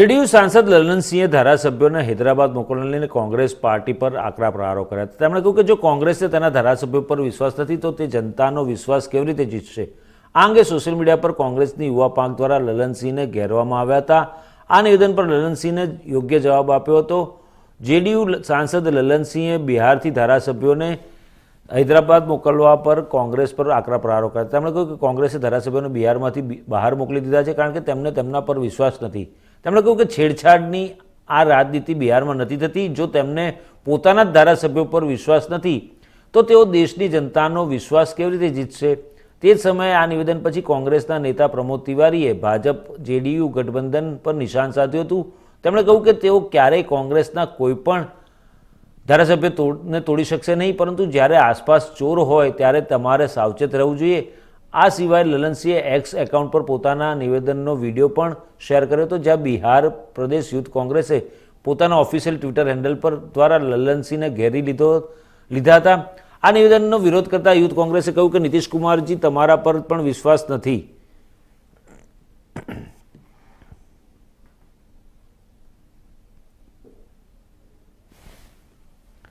JDU સાંસદ લલનસિંહે ધારાસભ્યોને હૈદરાબાદ મોકલવાને લઈને કોંગ્રેસ પાર્ટી પર આકરા પ્રહારો કર્યા હતા. તેમણે કહ્યું કે જો કોંગ્રેસને તેના ધારાસભ્યો પર વિશ્વાસ નથી, તો તે જનતાનો વિશ્વાસ કેવી રીતે જીતશે? આ અંગે સોશિયલ મીડિયા પર કોંગ્રેસની યુવા પાંખ દ્વારા લલનસિંહને ઘેરવામાં આવ્યા હતા. આ નિવેદન પર લલનસિંહને યોગ્ય જવાબ આપ્યો હતો. જેડીયુ સાંસદ લલનસિંહે બિહારથી ધારાસભ્યોને હૈદરાબાદ મોકલવા પર કોંગ્રેસ પર આકરા પ્રહારો કર્યા તેમણે કહ્યું કે કોંગ્રેસે ધારાસભ્યોને બિહારમાંથી બહાર મોકલી દીધા છે, કારણ કે તેમને તેમના પર વિશ્વાસ નથી. તેમણે કહ્યું કે છેડછાડની આ રાજનીતિ બિહારમાં નથી થતી. જો તેમને પોતાના જ ધારાસભ્યો પર વિશ્વાસ નથી, તો તેઓ દેશની જનતાનો વિશ્વાસ કેવી રીતે જીતશે? તે જ સમયે આ નિવેદન પછી કોંગ્રેસના નેતા પ્રમોદ તિવારીએ ભાજપ, જેડીયુ, ગઠબંધન પર નિશાન સાધ્યું હતું. તેમણે કહ્યું કે તેઓ ક્યારેય કોંગ્રેસના કોઈપણ ધારાસભ્ય તોડને તોડી શકશે નહીં, પરંતુ જ્યારે આસપાસ ચોર હોય ત્યારે તમારે સાવચેત રહેવું જોઈએ. આ સિવાય લલનસિંહે એક્સ એકાઉન્ટ પર પોતાના નિવેદનનો વીડિયો પણ શેર કર્યો હતો, જ્યાં બિહાર પ્રદેશ યુથ કોંગ્રેસે પોતાના ઓફિશિયલ ટ્વિટર હેન્ડલ પર દ્વારા લલનસિંહને ઘેરી લીધો લીધા હતા. આ નિવેદનનો વિરોધ કરતા યુથ કોંગ્રેસે કહ્યું કે નીતિશ કુમારજી તમારા પર પણ વિશ્વાસ નથી.